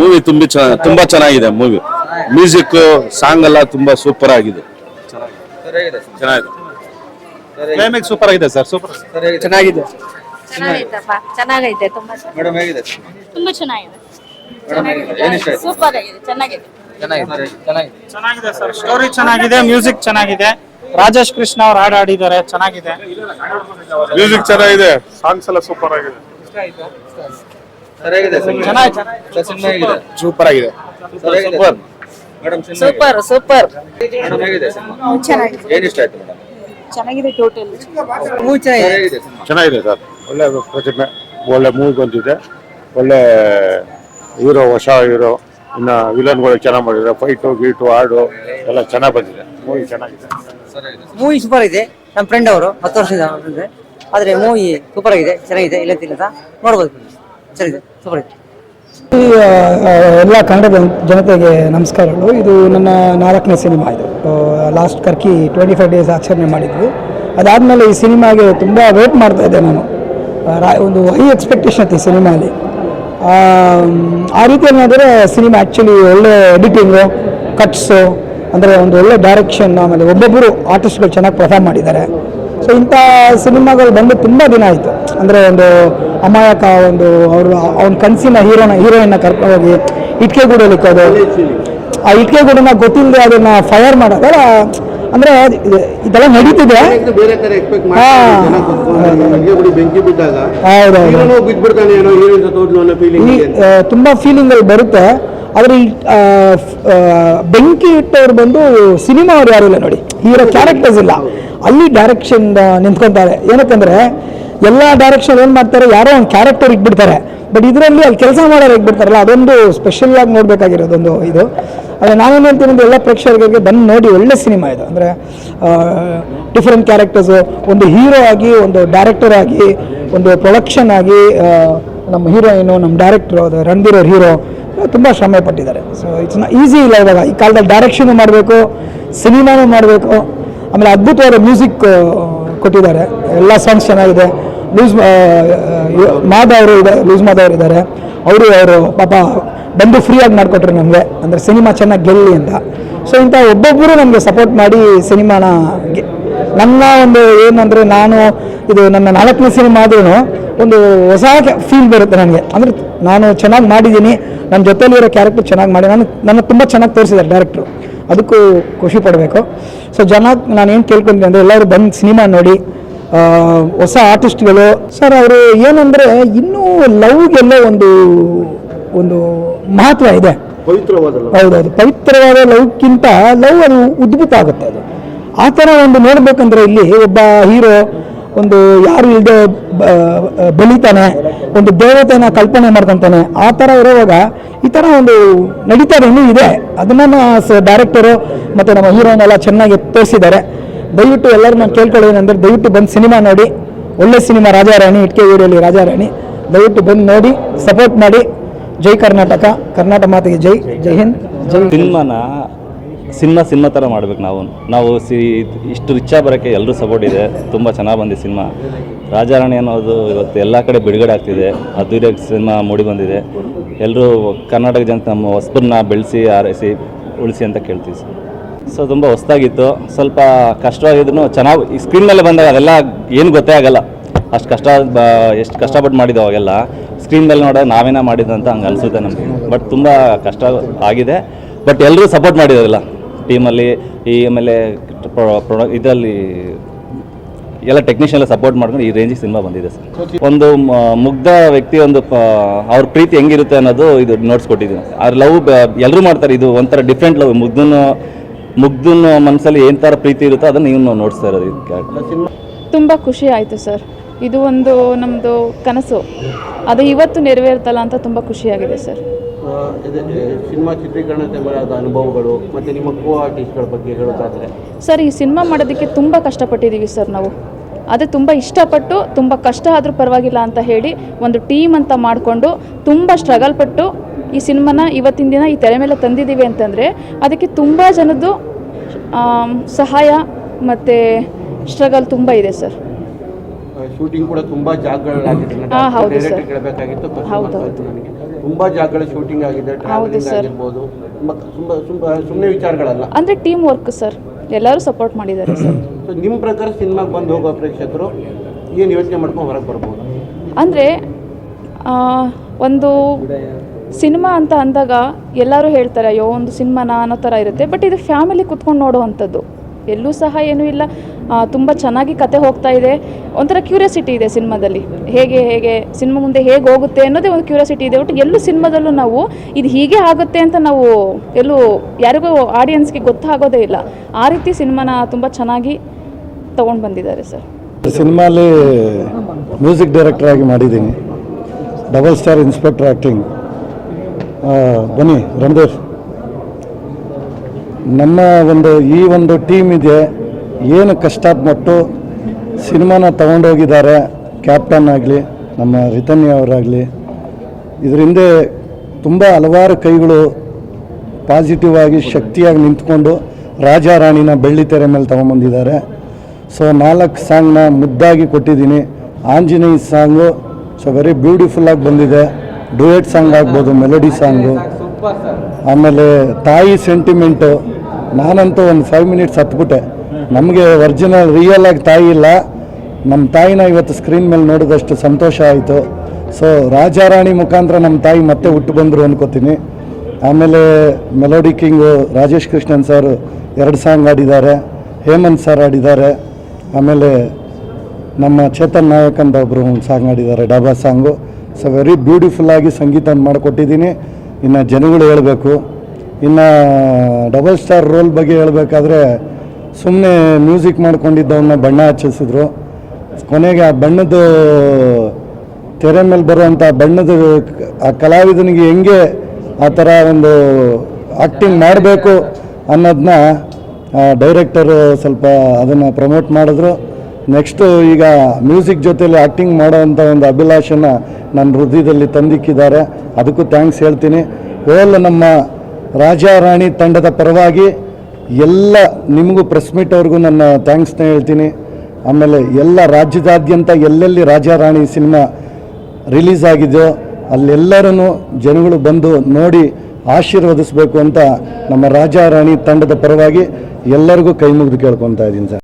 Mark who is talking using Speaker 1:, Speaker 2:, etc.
Speaker 1: Movie ತುಂಬಿ ತುಂಬಾ ಚೆನ್ನಾಗಿದೆ ಮೂವಿ ಮ್ಯೂಸಿಕ್ ಸಾಂಗ್ ಎಲ್ಲ ತುಂಬಾ ಸೂಪರ್ ಆಗಿದೆ. ಚೆನ್ನಾಗಿದೆ.
Speaker 2: ಕ್ಲೈಮ್ಯಾಕ್ಸ್ ಸೂಪರ್ ಆಗಿದೆ ಸರ್ ಸೂಪರ್
Speaker 3: ಚೆನ್ನಾಗಿದೆ.
Speaker 4: ಚೆನ್ನಾಗೈತಪ್ಪ. ಚೆನ್ನಾಗೈತೆ ತುಂಬಾ ಚೆನ್ನಾಗಿದೆ.
Speaker 5: ಮೇಡಮ್ ಹೇಗಿದೆ?
Speaker 4: ತುಂಬಾ ಚೆನ್ನಾಗಿದೆ. ಸೂಪರ್ ಆಗಿದೆ ಚೆನ್ನಾಗಿದೆ.
Speaker 2: ಚೆನ್ನಾಗಿದೆ. ಸರ್ ಸ್ಟೋರಿ ಚೆನ್ನಾಗಿದೆ ಮ್ಯೂಸಿಕ್ ಚೆನ್ನಾಗಿದೆ ರಾಜೇಶ್ ಕೃಷ್ಣ ಅವ್ರು ಹಾಡು ಆಡಿದ್ದಾರೆ ಚೆನ್ನಾಗಿದೆ.
Speaker 1: ಮ್ಯೂಸಿಕ್ ಚೆನ್ನಾಗಿದೆ. ಸಾಂಗ್ಸ್ ಎಲ್ಲ ಸೂಪರ್ ಆಗಿದೆ.
Speaker 5: ಸರಿಯಾಗಿದೆ
Speaker 2: ಚೆನ್ನಾಗಿದೆ
Speaker 1: ಸೂಪರ್ ಆಗಿದೆ.
Speaker 5: Super. Madam
Speaker 4: super super.
Speaker 5: Madam ಹೇಗಿದೆ ಸಿನಿಮಾ?
Speaker 4: ಚೆನ್ನಾಗಿದೆ.
Speaker 5: ಏನು ಇಷ್ಟ ಆಯ್ತು ಮೇಡಮ್
Speaker 4: ಚೆನ್ನಾಗಿದೆ ಟೋಟಲ್
Speaker 5: ಸರಿಯಾಗಿದೆ ಸಿನಿಮಾ?
Speaker 1: ಚೆನ್ನಾಗಿದೆ ಸರ್. ಒಳ್ಳೆ ಪ್ರತಿಮೆ ಒಳ್ಳೆ ಮೂವಿ ಬಂದಿದೆ. ಒಳ್ಳೆ ಹೀರೋ ಹೊಸ ಹೀರೋ ಇನ್ನ ವಿಲನ್ಗಳು ಚೆನ್ನಾಗಿ ಮಾಡಿದ್ದಾರೆ. ಫೈಟು ಗೀಟು ಹಾಡು ಎಲ್ಲ ಚೆನ್ನಾಗಿ ಬಂದಿದೆ. ಮೂವಿ ಚೆನ್ನಾಗಿದೆ.
Speaker 3: ಮೂವಿ ಸೂಪರ್ ಇದೆ. ನಮ್ಮ ಫ್ರೆಂಡ್ ಅವರು ಹತ್ತು ವರ್ಷದ ಆದರೆ ಆದ್ರೆ ಮೂವಿ ಸೂಪರ್ ಆಗಿದೆ ಚೆನ್ನಾಗಿದೆ. ಇಲ್ಲ ತಿಲ್ಲ ನೋಡ್ಬೋದು. ಇದೆ
Speaker 6: ಎಲ್ಲ ಕನ್ನಡ ಜನತೆಗೆ ನಮಸ್ಕಾರಗಳು. ಇದು ನನ್ನ ನಾಲ್ಕನೇ ಸಿನಿಮಾ ಇದು. Last Karki twenty five days ಆಚರಣೆ ಮಾಡಿದ್ವಿ. ಅದಾದಮೇಲೆ ಈ ಸಿನಿಮಾಗೆ ತುಂಬ ವೇಟ್ ಮಾಡ್ತಾ ಇದ್ದೆ ನಾನು. ಒಂದು ಹೈ ಎಕ್ಸ್ಪೆಕ್ಟೇಷನ್ ಇತ್ತು ಈ ಸಿನಿಮಾಲಿ. ಆ, ರೀತಿ ಏನಾದರೆ ಸಿನಿಮಾ ಆ್ಯಕ್ಚುಲಿ ಒಳ್ಳೆ ಎಡಿಟಿಂಗು ಕಟ್ಸು ಅಂದರೆ ಒಂದು ಒಳ್ಳೆ ಡೈರೆಕ್ಷನ್ ಆಮೇಲೆ ಒಬ್ಬೊಬ್ಬರು ಆರ್ಟಿಸ್ಟ್ಗಳು ಚೆನ್ನಾಗಿ ಪರ್ಫಾರ್ಮ್ ಮಾಡಿದ್ದಾರೆ. ಸೊ ಇಂಥ ಸಿನಿಮಾಗಳು ಬಂದು ತುಂಬ ದಿನ ಆಯಿತು. ಅಂದರೆ ಒಂದು ಅಮಾಯಕ ಒಂದು ಅವರು ಅವನ ಕನಸಿನ ಹೀರೋನ ಹೀರೋಯಿನ್ನ ಕರ್ಕೊಂಡೋಗಿ ಇಟ್ಕೆ ಗೂಡಲ್ಲಿ ಅದು ಆ ಇಟ್ಕೆ ಗೂಡನ್ನ ಗೊತ್ತಿಲ್ಲದೆ ಅದನ್ನ ಫೈರ್ ಮಾಡೋದಲ್ಲ ಅಂದ್ರೆ ಇದೆಲ್ಲ ನಡೀತಿದೆ.
Speaker 7: ಅನ್ನೋ ಫೀಲಿಂಗ್
Speaker 6: ಅಲ್ಲಿ ತುಂಬಾ ಬರುತ್ತೆ. ಆದರೆ ಬೆಂಕಿ ಇಟ್ಟವ್ರು ಬಂದು ಸಿನಿಮಾ ಅವ್ರು ಯಾರು ಇಲ್ಲ ನೋಡಿ. ಹೀರೋ ಕ್ಯಾರೆಕ್ಟರ್ಸ್ ಇಲ್ಲ. ಅಲ್ಲಿ ಡೈರೆಕ್ಷನ್ ನಿಂತ್ಕೊಂತಾರೆ. ಏನಕ್ಕಂದ್ರೆ ಎಲ್ಲ ಡೈರೆಕ್ಷನ್ ಏನು ಮಾಡ್ತಾರೆ, ಯಾರೋ ಒಂದು ಕ್ಯಾರೆಕ್ಟರ್ ಇಟ್ಬಿಡ್ತಾರೆ. ಬಟ್ ಇದರಲ್ಲಿ ಅಲ್ಲಿ ಕೆಲಸ ಮಾಡೋರು ಇಟ್ಬಿಡ್ತಾರಲ್ಲ, ಅದೊಂದು ಸ್ಪೆಷಲ್ ಆಗಿ ನೋಡಬೇಕಾಗಿರೋದೊಂದು ಇದು. ಆದರೆ ನಾನೇನು ಹೇಳ್ತೀನಿ ಎಲ್ಲ ಪ್ರೇಕ್ಷಕರಿಗೆ ಬಂದು ನೋಡಿ, ಒಳ್ಳೆ ಸಿನಿಮಾ ಇದು. ಅಂದರೆ ಡಿಫ್ರೆಂಟ್ ಕ್ಯಾರೆಕ್ಟರ್ಸು ಒಂದು ಹೀರೋ ಆಗಿ, ಒಂದು ಡೈರೆಕ್ಟರ್ ಆಗಿ, ಒಂದು ಪ್ರೊಡಕ್ಷನ್ ಆಗಿ ನಮ್ಮ ಹೀರೋಯಿನು ನಮ್ಮ ಡೈರೆಕ್ಟ್ರು ಅದು ರಣಬೀರ್ ಅವ್ರ ಹೀರೋ ತುಂಬ ಶ್ರಮ ಪಟ್ಟಿದ್ದಾರೆ. ಸೊ ಇಟ್ಸ್ ಈಸಿ ಇಲ್ಲ ಇವಾಗ. ಈ ಕಾಲದಲ್ಲಿ ಡೈರೆಕ್ಷನು ಮಾಡಬೇಕು ಸಿನಿಮಾನೂ ಮಾಡಬೇಕು. ಆಮೇಲೆ ಅದ್ಭುತವಾದ ಮ್ಯೂಸಿಕ್ ಕೊಟ್ಟಿದ್ದಾರೆ. ಎಲ್ಲ ಸಾಂಗ್ಸ್ ಚೆನ್ನಾಗಿದೆ. ಲೂಸ್ ಮಾದವರು ಲೂಸ್ ಮಾದವರು ಇದ್ದಾರೆ. ಅವರು ಅವರು ಪಾಪ ಬಂದು ಫ್ರೀಯಾಗಿ ಮಾಡಿಕೊಟ್ರು ನಮಗೆ. ಅಂದರೆ ಸಿನಿಮಾ ಚೆನ್ನಾಗಿ ಗೆಲ್ಲಿ ಅಂತ. ಸೊ ಇಂಥ ಒಬ್ಬೊಬ್ಬರು ನಮಗೆ ಸಪೋರ್ಟ್ ಮಾಡಿ ಸಿನಿಮಾನ ನನ್ನ ಒಂದು ಏನಂದರೆ ನಾನು ಇದು ನನ್ನ ನಾಲ್ಕನೇ ಸಿನಿಮಾ ಆದ್ರೂ ಒಂದು ಹೊಸ ಫೀಲ್ ಬರುತ್ತೆ ನನಗೆ. ಅಂದರೆ ನಾನು ಚೆನ್ನಾಗಿ ಮಾಡಿದ್ದೀನಿ. ನನ್ನ ಜೊತೆಲಿರೋ ಕ್ಯಾರೆಕ್ಟರ್ ಚೆನ್ನಾಗಿ ಮಾಡಿ ನಾನು ನನ್ನ ತುಂಬ ಚೆನ್ನಾಗಿ ತೋರಿಸಿದ್ದಾರೆ ಡೈರೆಕ್ಟ್ರು ಅದಕ್ಕೂ ಖುಷಿ ಪಡಬೇಕು. ಸೊ ಜನ ನಾನು ಏನು ಕೇಳ್ಕೊಂತೀನಿ ಅಂದರೆ ಎಲ್ಲರೂ ಬಂದು ಸಿನಿಮಾ ನೋಡಿ. ಹೊಸ ಆರ್ಟಿಸ್ಟ್ಗಳು. ಸರ್ ಅವರು ಏನಂದರೆ ಇನ್ನೂ ಲವ್ಗೆಲ್ಲ ಒಂದು ಒಂದು ಮಹತ್ವ ಇದೆ.
Speaker 7: ಪವಿತ್ರವಾದ
Speaker 6: ಹೌದೌದು ಪವಿತ್ರವಾದ ಲವ್ಕ್ಕಿಂತ ಲವ್ ಅದು ಉದ್ಭುತ ಆಗುತ್ತೆ ಅದು. ಆ ಥರ ಒಂದು ನೋಡ್ಬೇಕಂದ್ರೆ ಇಲ್ಲಿ ಒಬ್ಬ ಹೀರೋ ಒಂದು ಯಾರು ಇಲ್ಲದೆ ಬಲಿತಾನೆ ಒಂದು ದೇವತೆನ ಕಲ್ಪನೆ ಮಾಡ್ಕೊತಾನೆ ಆ ಥರ ಇರುವಾಗ ಈ ಥರ ಒಂದು ನಡೀತಾರೆ ಇನ್ನೂ ಇದೆ. ಅದನ್ನ ಡೈರೆಕ್ಟರು ಮತ್ತು ನಮ್ಮ ಹೀರೋನೆಲ್ಲ ಎಲ್ಲ ಚೆನ್ನಾಗಿ ತೋರಿಸಿದ್ದಾರೆ. ದಯವಿಟ್ಟು ಎಲ್ಲರೂ ನಾನು ಕೇಳ್ಕೊಳ್ಳೋದೇನೆಂದರೆ ದಯವಿಟ್ಟು ಬಂದು ಸಿನಿಮಾ ನೋಡಿ. ಒಳ್ಳೆ ಸಿನಿಮಾ, ರಾಜಾರಾಣಿ, ಇಟ್ಕೆ ಊರಲ್ಲಿ ರಾಜಾರಾಣಿ. ದಯವಿಟ್ಟು ಬಂದು ನೋಡಿ ಸಪೋರ್ಟ್ ಮಾಡಿ. ಜೈ ಕರ್ನಾಟಕ ಕರ್ನಾಟಕ ಮಾತೆಗೆ ಜೈ ಜೈ ಹಿಂದ್, ಜೈ
Speaker 8: ಸಿನಿಮಾನ ಸಿನಿಮಾ ಸಿನಿಮಾ ಥರ ಮಾಡ್ಬೇಕು ನಾವು. ನಾವು ಸಿ, ಇಷ್ಟು ರಿಚ್ ಬರೋಕ್ಕೆ ಎಲ್ಲರೂ ಸಪೋರ್ಟ್ ಇದೆ. ತುಂಬ ಚೆನ್ನಾಗಿ ಬಂದಿದೆ ಸಿನಿಮಾ. ರಾಜಾರಾಣಿ ಅನ್ನೋದು ಇವತ್ತು ಎಲ್ಲ ಕಡೆ ಬಿಡುಗಡೆ ಆಗ್ತಿದೆ. ಅದ್ದೂರಿಯಾಗಿ ಸಿನಿಮಾ ಮೂಡಿ ಬಂದಿದೆ. ಎಲ್ಲರೂ ಕರ್ನಾಟಕ ಜನತೆ ನಮ್ಮ ಹೊಸಬರನ್ನ ಬೆಳೆಸಿ, ಆರೈಸಿ, ಉಳಿಸಿ ಅಂತ ಕೇಳ್ತೀವಿ ಸರ್. ಸೊ, ತುಂಬ ಹೊಸ್ದಾಗಿತ್ತು. ಸ್ವಲ್ಪ ಕಷ್ಟವಾಗಿದ್ರು ಚೆನ್ನಾಗಿ, ಈ ಸ್ಕ್ರೀನ್ ಮೇಲೆ ಬಂದಾಗ ಅದೆಲ್ಲ ಏನು ಗೊತ್ತೇ ಆಗಲ್ಲ. ಅಷ್ಟು ಕಷ್ಟ ಎಷ್ಟು ಕಷ್ಟಪಟ್ಟು ಮಾಡಿದ್ದು ಅವಾಗೆಲ್ಲ. ಸ್ಕ್ರೀನ್ ಮೇಲೆ ನೋಡೋ ನಾವೇನ ಮಾಡಿದ್ದು ಅಂತ ಹಂಗೆ ಅನಿಸುತ್ತೆ ನಮಗೆ. ಬಟ್ ತುಂಬ ಕಷ್ಟ ಆಗಿದೆ. ಬಟ್ ಎಲ್ಲರೂ ಸಪೋರ್ಟ್ ಮಾಡಿದಾರಲ್ಲ. ಟೀಮಲ್ಲಿ ಈ ಆಮೇಲೆ ಪ್ರೊ ಇದರಲ್ಲಿ ಎಲ್ಲ ಟೆಕ್ನಿಷಿಯನ್ ಎಲ್ಲ ಸಪೋರ್ಟ್ ಮಾಡ್ಕೊಂಡು ಈ ರೇಂಜಿಗೆ ಸಿನಿಮಾ ಬಂದಿದೆ ಸರ್. ಒಂದು ಮುಗ್ಧ ವ್ಯಕ್ತಿ ಒಂದು ಅವ್ರ ಪ್ರೀತಿ ಹೆಂಗಿರುತ್ತೆ ಅನ್ನೋದು ಇದು ನೋಡ್ಸ್ಕೊಟ್ಟಿದ್ದೀನಿ ಅವ್ರ ಲವ್ ಎಲ್ಲರೂ ಮಾಡ್ತಾರೆ. ಇದು ಒಂಥರ ಡಿಫ್ರೆಂಟ್ ಲವ್ ಮುಗ್ಧನ ಮುಗ್ಧನ ಮನಸ್ಸಲ್ಲಿ ಏನ್ ತರ ಪ್ರೀತಿ ಇರುತ್ತೋ ಅದನ್ನ ನೀವು ನೋಡ್ತಾ ಇರೋದು ತುಂಬಾ
Speaker 9: ತುಂಬ ಖುಷಿ ಆಯ್ತು ಸರ್. ಇದು ಒಂದು ನಮ್ಮದು ಕನಸು. ಅದು ಇವತ್ತು ನೆರವೇರ್ತಲ್ಲ ಅಂತ ತುಂಬ ಖುಷಿಯಾಗಿದೆ ಸರ್.
Speaker 7: ಸಿನಿಮಾ ಅನುಭವಗಳು ಮತ್ತೆ ನಿಮ್ಮ ಕೋ ಆರ್ಟಿಸ್ಟ್ಗಳ ಬಗ್ಗೆ ಹೇಳೋದಾದ್ರೆ.
Speaker 9: ಸರ್ ಈ ಸಿನಿಮಾ ಮಾಡೋದಕ್ಕೆ ತುಂಬ ಕಷ್ಟಪಟ್ಟಿದ್ದೀವಿ ಸರ್ ನಾವು. ಅದೇ ತುಂಬ ಇಷ್ಟಪಟ್ಟು ತುಂಬ ಕಷ್ಟ ಆದರೂ ಪರವಾಗಿಲ್ಲ ಅಂತ ಹೇಳಿ ಒಂದು ಟೀಮ್ ಅಂತ ಮಾಡಿಕೊಂಡು ತುಂಬ ಸ್ಟ್ರಗಲ್ ಪಟ್ಟು ಈ ಸಿನಿಮಾನ ಇವತ್ತಿನ ದಿನ ಈ ತೆರೆ ಮೇಲೆ ತಂದಿದ್ದೀವಿ ಅಂತಂದರೆ ಅದಕ್ಕೆ ತುಂಬ ಜನದ್ದು ಸಹಾಯ ಮತ್ತು ಸ್ಟ್ರಗಲ್ ತುಂಬ ಇದೆ ಸರ್.
Speaker 7: ಶೂಟಿಂಗ್ ಕೂಡ ತುಂಬ ಜಾಗಗಳಾಗಿದೆ.
Speaker 9: ಹಾ, ಹೌದು sir.
Speaker 7: ಡೈರೆಕ್ಟ್ ಕೇಳಬೇಕಾಗಿತ್ತು
Speaker 9: ಹೌದು, ಹೌದು.
Speaker 7: ನನಗೆ. ತುಂಬಾ ಜಾಗಗಳ ಶೂಟಿಂಗ್ ಆಗಿದೆ ಟ್ರಾವೆಲಿಂಗ್
Speaker 9: ಸರ್.
Speaker 7: ಸುಮ್ಮನೆ ವಿಚಾರಗಳಲ್ಲ.
Speaker 9: ಅಂದರೆ ಟೀಮ್ ವರ್ಕ್ ಸರ್. ಎಲ್ಲರೂ ಸಪೋರ್ಟ್ ಮಾಡಿದ್ದಾರೆ ಸರ್.
Speaker 7: ಸೊ ನಿಮ್ಮ ಪ್ರಕಾರ ಸಿನಿಮಾಗೆ ಬಂದು ಹೋಗೋ ಪ್ರೇಕ್ಷಕರು ಏನು ಯೋಚನೆ ಮಾಡ್ಕೊಂಡು ಹೊರಗೆ ಬರ್ಬೋದು?
Speaker 9: ಅಂದರೆ ಒಂದು ಸಿನಿಮಾ ಅಂತ ಅಂದಾಗ ಎಲ್ಲರೂ ಹೇಳ್ತಾರೆ, ಅಯ್ಯೋ, ಒಂದು ಸಿನಿಮಾನ? ಅನ್ನೋ ಥರ ಇರುತ್ತೆ. ಬಟ್ ಇದು ಫ್ಯಾಮಿಲಿ ಕುತ್ಕೊಂಡು ನೋಡುವಂಥದ್ದು. ಎಲ್ಲೂ ಸಹ ಏನೂ ಇಲ್ಲ. ತುಂಬ ಚೆನ್ನಾಗಿ ಕತೆ ಹೋಗ್ತಾ ಇದೆ. ಒಂಥರ ಕ್ಯೂರಿಯಾಸಿಟಿ ಇದೆ ಸಿನಿಮಾದಲ್ಲಿ. ಹೇಗೆ ಹೇಗೆ, ಸಿನಿಮಾ ಮುಂದೆ ಹೇಗೆ ಹೋಗುತ್ತೆ ಅನ್ನೋದೇ ಒಂದು ಕ್ಯೂರಿಯಾಸಿಟಿ ಇದೆ. ಬಟ್ ಎಲ್ಲೂ ಸಿನಿಮಾದಲ್ಲೂ ನಾವು ಇದು ಹೀಗೆ ಆಗುತ್ತೆ ಅಂತ ನಾವು ಎಲ್ಲೂ ಯಾರಿಗೂ ಆಡಿಯನ್ಸ್ಗೆ ಗೊತ್ತಾಗೋದೇ ಇಲ್ಲ. ಆ ರೀತಿ ಸಿನಿಮಾನ ತುಂಬ ಚೆನ್ನಾಗಿ ತೊಗೊಂಡು ಬಂದಿದ್ದಾರೆ ಸರ್.
Speaker 10: ಸಿನಿಮಾಲಿ ಮ್ಯೂಸಿಕ್ ಡೈರೆಕ್ಟರ್ ಆಗಿ ಮಾಡಿದ್ದೀನಿ. ಡಬಲ್ ಸ್ಟಾರ್ ಇನ್ಸ್ಪೆಕ್ಟರ್ ಆ್ಯಕ್ಟಿಂಗ್ ಬನ್ನಿ, ರಂದೇಶ್. ನಮ್ಮ ಒಂದು, ಈ ಒಂದು ಟೀಮ್ ಇದೆ. ಏನು ಕಷ್ಟಪಟ್ಟು ಸಿನಿಮಾನ ತಗೊಂಡೋಗಿದ್ದಾರೆ. ಕ್ಯಾಪ್ಟನ್ ಆಗಲಿ, ನಮ್ಮ ರಿತನ್ಯ ಅವರಾಗಲಿ. ಇದರಿಂದ ತುಂಬ ಹಲವಾರು ಕೈಗಳು ಪಾಸಿಟಿವ್ ಆಗಿ, ಶಕ್ತಿಯಾಗಿ ನಿಂತ್ಕೊಂಡು ರಾಜ ರಾಣಿನ ಬೆಳ್ಳಿ ತೆರೆ ಮೇಲೆ ತೊಗೊಂಬಂದಿದ್ದಾರೆ. ಸೊ ನಾಲ್ಕು ಸಾಂಗ್ನ ಮುದ್ದಾಗಿ ಕೊಟ್ಟಿದ್ದೀನಿ. ಆಂಜನೇಯ ಸಾಂಗು ಸೊ ವೆರಿ ಬ್ಯೂಟಿಫುಲ್ಲಾಗಿ ಬಂದಿದೆ. ಡುಯೆಟ್ ಸಾಂಗ್ ಆಗ್ಬೋದು, ಮೆಲೋಡಿ ಸಾಂಗು. ಆಮೇಲೆ ತಾಯಿ ಸೆಂಟಿಮೆಂಟು. ನಾನಂತೂ ಒಂದು ಫೈವ್ ಮಿನಿಟ್ಸ್ ಹತ್ಬಿಟ್ಟೆ. ನಮಗೆ ಒರಿಜಿನಲ್ ರಿಯಲ್ ಆಗಿ ತಾಯಿ ಇಲ್ಲ. ನಮ್ಮ ತಾಯಿನ ಇವತ್ತು ಸ್ಕ್ರೀನ್ ಮೇಲೆ ನೋಡಿದಷ್ಟು ಸಂತೋಷ ಆಯಿತು. ಸೊ ರಾಜಾರಾಣಿ ಮುಖಾಂತರ ನಮ್ಮ ತಾಯಿ ಮತ್ತೆ ಹುಟ್ಟು ಬಂದರು ಅಂದ್ಕೋತೀನಿ ಆಮೇಲೆ melody king Rajesh Krishnan sir ಎರಡು ಸಾಂಗ್ ಆಡಿದ್ದಾರೆ ಹೇಮಂತ್ ಸರ್ ಆಡಿದ್ದಾರೆ ಆಮೇಲೆ ನಮ್ಮ ಚೇತನ್ ನಾಯಕ್ ಅಂತ ಒಬ್ಬರು ಒಂದು ಸಾಂಗ್ ಆಡಿದ್ದಾರೆ ಡಾಬಾ ಸಾಂಗು. ಸೊ ವೆರಿ ಬ್ಯೂಟಿಫುಲ್ಲಾಗಿ ಸಂಗೀತ ಮಾಡಿಕೊಟ್ಟಿದ್ದೀನಿ. ಇನ್ನು ಜನಗಳು ಹೇಳಬೇಕು. ಇನ್ನು ಡಬಲ್ ಸ್ಟಾರ್ ರೋಲ್ ಬಗ್ಗೆ ಹೇಳಬೇಕಾದ್ರೆ ಸುಮ್ಮನೆ ಮ್ಯೂಸಿಕ್ ಮಾಡ್ಕೊಂಡಿದ್ದವನ್ನ ಬಣ್ಣ ಹಚ್ಚಿಸಿದ್ರು. ಕೊನೆಗೆ ಆ ಬಣ್ಣದ ತೆರೆ ಮೇಲೆ ಬರುವಂಥ ಬಣ್ಣದ ಆ ಕಲಾವಿದನಿಗೆ ಹೆಂಗೆ ಆ ಥರ ಒಂದು ಆ್ಯಕ್ಟಿಂಗ್ ಮಾಡಬೇಕು ಅನ್ನೋದನ್ನ ಡೈರೆಕ್ಟರು ಸ್ವಲ್ಪ ಅದನ್ನು ಪ್ರಮೋಟ್ ಮಾಡಿದ್ರು. ನೆಕ್ಸ್ಟು ಈಗ ಮ್ಯೂಸಿಕ್ ಜೊತೆಲಿ ಆ್ಯಕ್ಟಿಂಗ್ ಮಾಡೋವಂಥ ಒಂದು ಅಭಿಲಾಷನ ನನ್ನ ಹೃದಯದಲ್ಲಿ ತಂದಿಕ್ಕಿದ್ದಾರೆ. ಅದಕ್ಕೂ ಥ್ಯಾಂಕ್ಸ್ ಹೇಳ್ತೀನಿ. ಓಲ್ ನಮ್ಮ ರಾಜ ರಾಣಿ ತಂಡದ ಪರವಾಗಿ ಎಲ್ಲ ನಿಮಗೂ ಪ್ರೆಸ್ ಮೀಟ್ ಅವ್ರಿಗೂ ನನ್ನ ಥ್ಯಾಂಕ್ಸ್ನ ಹೇಳ್ತೀನಿ. ಆಮೇಲೆ ಎಲ್ಲ ರಾಜ್ಯದಾದ್ಯಂತ ಎಲ್ಲೆಲ್ಲಿ ರಾಜ ರಾಣಿ ಸಿನಿಮಾ ರಿಲೀಸ್ ಆಗಿದೆಯೋ ಅಲ್ಲೆಲ್ಲರೂ ಜನಗಳು ಬಂದು ನೋಡಿ ಆಶೀರ್ವದಿಸಬೇಕು ಅಂತ ನಮ್ಮ ರಾಜ ರಾಣಿ ತಂಡದ ಪರವಾಗಿ ಎಲ್ಲರಿಗೂ ಕೈ ಮುಗಿದು ಕೇಳ್ಕೊತಾ ಇದ್ದೀನಿ ಸರ್.